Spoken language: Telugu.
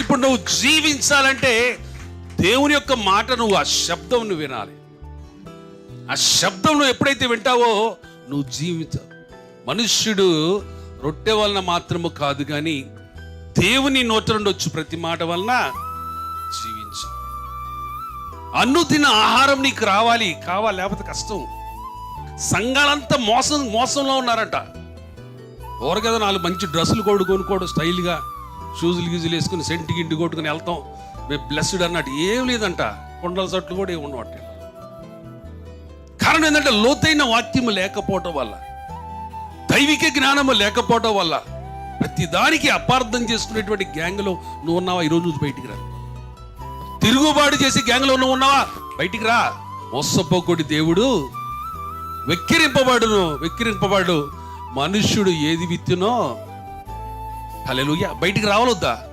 ఇప్పుడు నువ్వు జీవించాలంటే దేవుని యొక్క మాట నువ్వు ఆ శబ్దం నువ్వు వినాలి. ఆ శబ్దం నువ్వు ఎప్పుడైతే వింటావో నువ్వు జీవించావు మనుష్యుడు రొట్టె వలన మాత్రము కాదు కానీ దేవుని నోట నుండి వచ్చు ప్రతి మాట వలన జీవించు. అన్నుతిన ఆహారం నీకు రావాలి కావాలి లేకపోతే కష్టం. సంఘాలంతా మోసం మోసంలో ఉన్నారంట. ఓరగదా నాలుగు మంచి డ్రెస్సులు కొడు స్టైల్గా షూజులు గీజులు వేసుకుని సెంటి గింటి కొట్టుకుని వెళ్తాం. మేము బ్లెస్డ్ అన్నట్టు ఏం లేదంట. కొండల సట్లు కూడా ఏమి ఉండవట్లేదు కారణం ఏంటంటే లోతైన వాక్యము లేకపోవటం వల్ల దైవిక జ్ఞానము లేకపోవటం వల్ల ప్రతి దానికి అపార్థం చేసుకునేటువంటి గ్యాంగ్లో నువ్వు ఉన్నావా? ఈరోజు నువ్వు బయటికి రా. తిరుగుబాటు చేసి గ్యాంగ్లో నువ్వు ఉన్నావా? బయటికి రా. మోసపోకొడి దేవుడు వెక్కిరింపబడును వెక్కిరింపబడు. మనుష్యుడు ఏది విత్తునో హల్లెలూయా. బయటికి రావాలొద్దా?